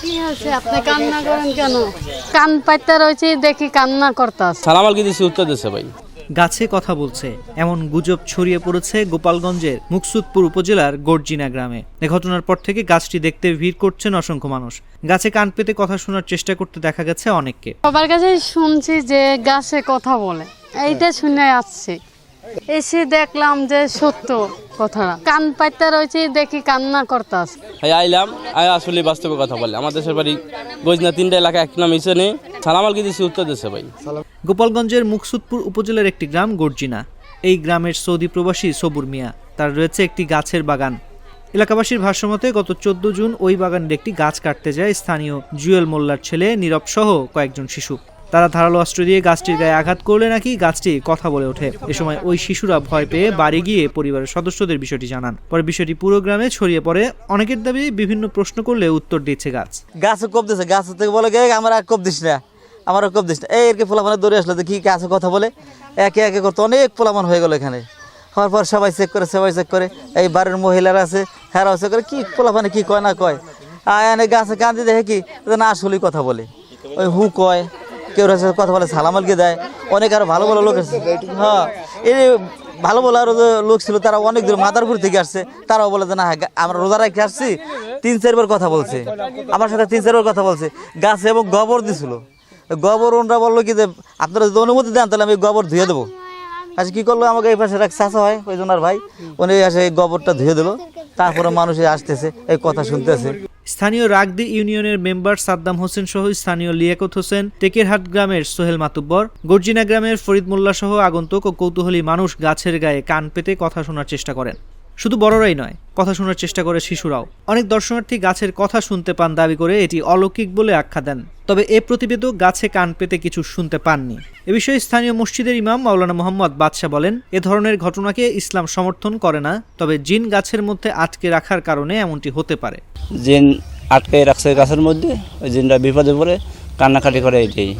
কি হয়েছে? আপনি কান্না করেন কেন? কান পাইতে রয়েছে দেখি কান্না দিছি উত্তর ভাই। গাছে কথা বলছে এমন গুজব ছড়িয়ে পড়েছে গোপালগঞ্জের মুকসুদপুর উপজেলার গর্জিনা গ্রামে। এ ঘটনার পর থেকে গাছটি দেখতে ভিড় করছেন অসংখ্য মানুষ। গাছে কান পেতে কথা শোনার চেষ্টা করতে দেখা গেছে অনেককে। সবার কাছে শুনছি যে গাছে কথা বলে। এইটা শুনে আসছি। এসে দেখলাম যে সত্য। কথাটা কান পাইতে রয়েছে দেখি কান্না করতাস। ভাই আইলাম। আয় আসলে বাস্তবে কথা বলে। আমার দেশের বাড়ি গজনা তিনটা এলাকা এক নাম মিশনে সালাম আলকি দিছি উত্তর দিচ্ছে ভাই। গোপালগঞ্জের মুকসুদপুর উপজেলার একটি গ্রাম গর্জিনা। এই গ্রামের সৌদি প্রবাসী সবুর মিয়া। তার রয়েছে একটি গাছের বাগান। এলাকাবাসীর ভাষ্যমতে গত চোদ্দ জুন ওই বাগানের একটি গাছ কাটতে যায় স্থানীয় জুয়েল মোল্লার ছেলে নীরব সহ কয়েকজন শিশু। তারা ধারালো অস্ত্র দিয়ে গাছটির গায়ে আঘাত করলে নাকি গাছটি কথা বলে ওঠে। এ সময় ওই শিশুরা ভয় পেয়ে বাড়ি গিয়ে পরিবারের সদস্যদের বিষয়টি জানান। পরে বিষয়টি পুরো গ্রামে ছড়িয়ে পড়ে। অনেকের দাবি, বিভিন্ন প্রশ্ন করলে উত্তর দিচ্ছে গাছ। গাছে কোপ দিছে। গাছ থেকে বলে গে আমার আর কোপ দিস না। আমার কোপ দিস না। এই এরকে পোলাপানে দৌড়ে আসলো দেখি গাছে কথা বলে। একে একে করতে অনেক পোলাপান হয়ে গেল এখানে। হওয়ার পর সবাই চেক করে, সবাই চেক করে। এই বাড়ির মহিলারা আছে হ্যাঁ চেক করে, কি পোলাপানে কি কয় না কয়। আয় গাছে কান্দি দেখে কি? না আসলেই কথা বলে। ওই হু কয় কেউ আছে কথা বলে সালামালকে দেয়। অনেক আরও ভালো ভালো লোক আছে। হ্যাঁ এই ভালো ভালো আরও লোক ছিল, তারা অনেক দূর মাদারপুর থেকে আসছে। তারাও বলে যে, না আমরা রোজা রেখে আসছি। তিন চারবার কথা বলছে। আমার সাথে তিন চারবার কথা বলছে। গাছে এবং গোবর দিছিল। গোবর ওনরা বলল কি যে, আপনারা যদি অনুমতি দেন, তাহলে আমি গোবর ধুয়ে দেবো। আচ্ছা কি করল? আমাকে এই পাশে এক চাষা হয়, ওই জনার ভাই। উনি এই গোবরটা ধুয়ে দিল। তারপরে মানুষে আসতেছে, এই কথা শুনতেছে। স্থানীয় রাগদি ইউনিয়নের মেম্বার সাদ্দাম হোসেন সহ স্থানীয় লিয়াকত হোসেন, টেকেরহাট গ্রামের সোহেল মাতুব্বর, গর্জিনা গ্রামের ফরিদ মোল্লা সহ আগন্তুক ও কৌতূহলী মানুষ গাছের গায়ে কান পেতে কথা শোনার চেষ্টা করেন। শুধু বড়রাই নয়, কথা শোনার চেষ্টা করে শিশুরাও। অনেক দর্শনার্থী গাছের কথা শুনতে পান দাবি করে এটি অলৌকিক বলে আখ্যা দেন। তবে এ প্রতিবেদক গাছে কান পেতে কিছু শুনতে পাননি। এ বিষয়ে স্থানীয় মসজিদের ইমাম মাওলানা মোহাম্মদ বাদশাহ বলেন, এ ধরনের ঘটনাকে ইসলাম সমর্থন করে না, তবে জিন গাছের মধ্যে আটকে রাখার কারণে এমনটি হতে পারে। জিন আটকে রাখছে গাছের মধ্যে, ওই জিনটা বিপদে পড়ে কান্নাকাটি করে এটাই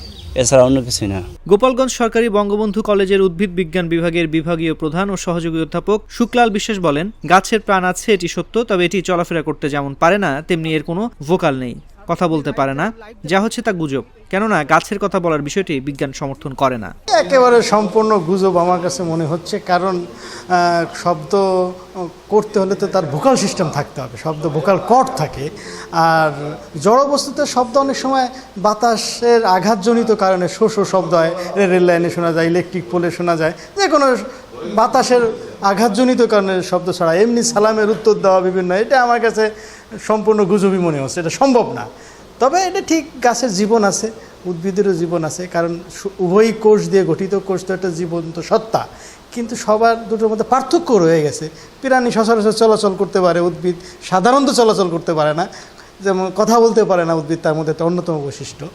এছাড়া অন্য কিছুই না। গোপালগঞ্জ সরকারি বঙ্গবন্ধু কলেজের উদ্ভিদ বিজ্ঞান বিভাগের বিভাগীয় প্রধান ও সহযোগী অধ্যাপক শুক্লাল বিশ্বাস বলেন, গাছের প্রাণ আছে, এটি সত্য, তবে এটি চলাফেরা করতে যেমন পারে না, তেমনি এর কোনো ভোকাল নেই। কথা বলতে পারে না, যা হচ্ছে তা গুজব। কেননা গাছের কথা বলার বিষয়টি বিজ্ঞান সমর্থন করে না। একেবারে সম্পূর্ণ গুজব আমার কাছে মনে হচ্ছে, কারণ শব্দ করতে হলে তো তার ভোকাল সিস্টেম থাকতে হবে, শব্দ ভোকাল কর্ড থাকে। আর জড় বস্তুতে শব্দ অনেক সময় বাতাসের আঘাতজনিত কারণে শো শো শব্দ হয় রেল লাইনে শোনা যায় ইলেকট্রিক পোলে শোনা যায়, যে কোনো বাতাসের আঘাতজনিত কারণে শব্দ ছাড়া এমনি সালামের উত্তর দেওয়া বিভিন্ন, এটা আমার কাছে সম্পূর্ণ গুজবই মনে হচ্ছে, এটা সম্ভব না। তবে এটা ঠিক গাছের জীবন আছে, উদ্ভিদেরও জীবন আছে, কারণ উভয়ই কোষ দিয়ে গঠিত, কোষ তো একটা জীবন্ত সত্তা। কিন্তু সবার দুটোর মধ্যে পার্থক্য রয়ে গেছে। প্রাণী সচরাচর চলাচল করতে পারে, উদ্ভিদ সাধারণত চলাচল করতে পারে না। যেমন কথা বলতে পারে না উদ্ভিদ, তার মধ্যে একটা অন্যতম বৈশিষ্ট্য।